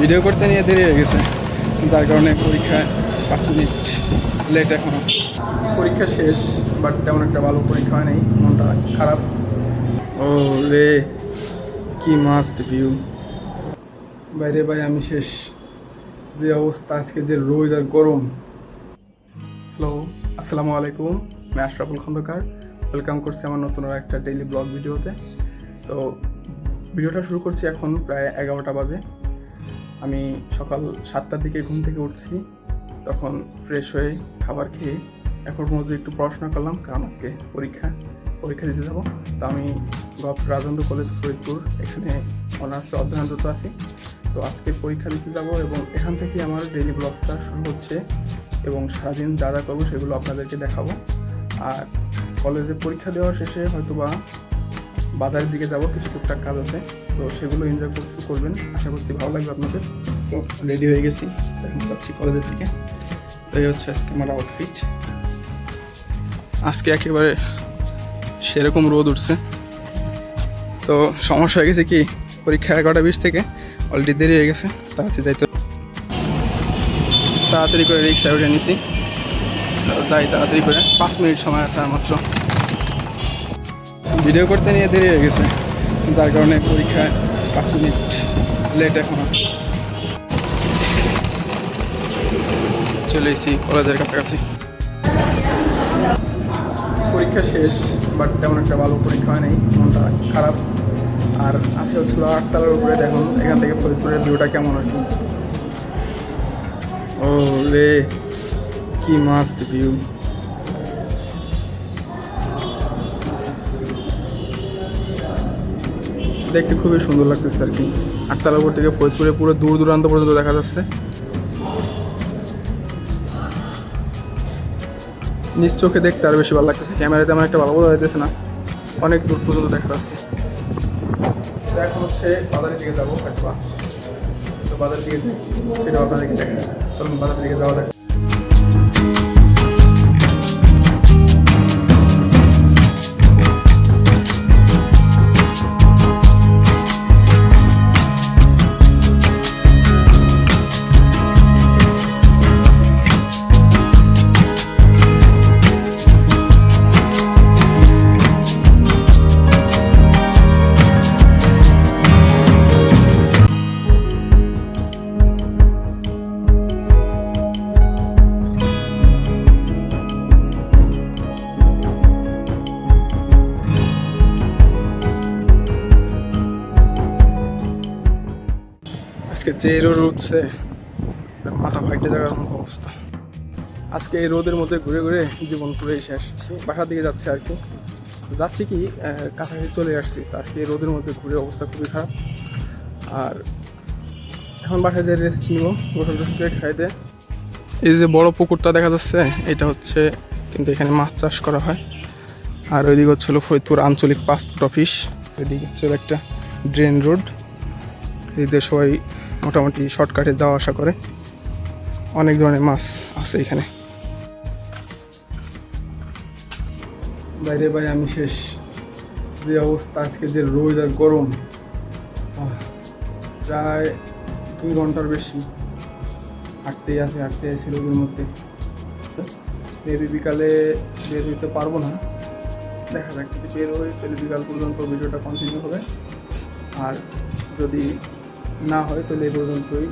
Video করতে নিয়ে দেরি হয়ে গেছে যার কারণে পরীক্ষায় পাঁচ মিনিট লেট এখনও। পরীক্ষা শেষ বাট তেমন একটা ভালো পরীক্ষা হয় নাই মনটা খারাপ। ও রে কি মাস্ট ভিউ বাইরে ভাই আমি শেষ। যে অবস্থা আজকে যে রোদ আর গরম। হ্যালো আসসালামু আলাইকুম। আমি আশরাফুল খন্দকার। ওয়েলকাম করছি আমার নতুন একটা ডেইলি ব্লগ ভিডিওতে। তো ভিডিওটা শুরু করছি এখন প্রায় এগারোটা বাজে। আমি সকাল সাতটার দিকে ঘুম থেকে উঠছি, তখন ফ্রেশ হয়ে খাবার খেয়ে এখন পর্যন্ত একটু পড়াশোনা করলাম, কারণ আজকে পরীক্ষা পরীক্ষা দিতে যাব। তো আমি গভ রাজেন্দ্র কলেজ ফরিদপুর এখানে অনার্সে অধ্যয়নরত আছি। তো আজকে পরীক্ষা দিতে যাব এবং এখান থেকে আমার ডেইলি ব্লগটা শুরু হচ্ছে এবং সারাদিন যা যা করব সেগুলো আপনাদেরকে দেখাবো। আর কলেজে পরীক্ষা দেওয়ার শেষে হয়তো বা বাজারের দিকে যাব, কিছু টুকটাক কাজ আছে, তো সেগুলো এনজয় করবেন। আশা করছি ভালো লাগবে আপনাদের। তো রেডি হয়ে গেছি, এখন যাচ্ছি কলেজের দিকে তো এই হচ্ছে আজকে আমার আউটফিট আজকে একেবারে সেরকম রোদ উঠছে। তো সমস্যা হয়ে গেছে কি, পরীক্ষা এগারোটা বিশ থেকে অলরেডি দেরি হয়ে গেছে, তাড়াতাড়ি যাইতে তাড়াতাড়ি করে রিক্সা উঠে নিছি। যাই, তাড়াতাড়ি করে, পাঁচ মিনিট সময় আছে মাত্র। ভিডিও করতে নিয়ে দেরি হয়ে গেছে। যার কারণে পরীক্ষায় পাঁচ মিনিট লেট এখন। চলে এসেছি কলেজের কাছাকাছি। পরীক্ষা শেষ বাট তেমন একটা ভালো পরীক্ষা হয় মনটা খারাপ। আর আসে হচ্ছিল আটতলার উপরে দেখুন, এখান থেকে ফরিদপুরের ভিউটা কেমন আছে ও রে কি মাস্ত ভিউ দেখতে খুবই সুন্দর লাগতেছে আর কি। উপর থেকে ফরিদপুরে পুরো দূর দূরান্ত পর্যন্ত দেখা যাচ্ছে। নিজ চোখে দেখতে আরও বেশি ভালো লাগতেছে। ক্যামেরাতে আমার একটা ভালো বোঝা যাইতেছে না। অনেক দূর পর্যন্ত দেখা যাচ্ছে। এখন হচ্ছে বাজারের দিকে যাব হয়তো তো বাজারের দিকে যাই সেটা আপনাদেরকে দেখা চলুন বাজারের দিকে যাওয়া যে রোদ উঠছে তার মাথা ফাইটে যাওয়ার মতো অবস্থা। আজকে এই রোদের মধ্যে ঘুরে ঘুরে জীবন পুরোই শেষ। বাসার দিকে যাচ্ছে আর কি। যাচ্ছি কি কাছাকাছি চলে আসছি। আজকে এই রোদের মধ্যে ঘুরে অবস্থা খুবই খারাপ। আর এখন বাসায় যে রেস্ট নিব, গোসল টোসল করে খাইতে এই যে বড় পুকুরটা দেখা যাচ্ছে, এটা হচ্ছে কিন্তু এখানে মাছ চাষ করা হয়। আর ওইদিকে হচ্ছিল ফরিদপুর আঞ্চলিক পাসপোর্ট অফিস। এদিকে হচ্ছিল একটা ড্রেন রোড এদিকে সবাই মোটামুটি শর্টকাটে যাওয়া আসা করে। অনেক ধরনের মাছ আছে এখানে। বাইরে বাইরে আমি শেষ। যে অবস্থা আজকে, যে রোদ আর গরম। প্রায় দুই ঘণ্টার বেশি। হাঁটতেই আছে হাঁটতে আছে রোদের মধ্যে। মেবি বিকালে বের হইতে পারব না। দেখা যাক, যদি বের হই, তাহলে বিকাল পর্যন্ত ভিডিওটা কন্টিনিউ হবে। আর যদি না হয় তাহলে এই পর্যন্তই।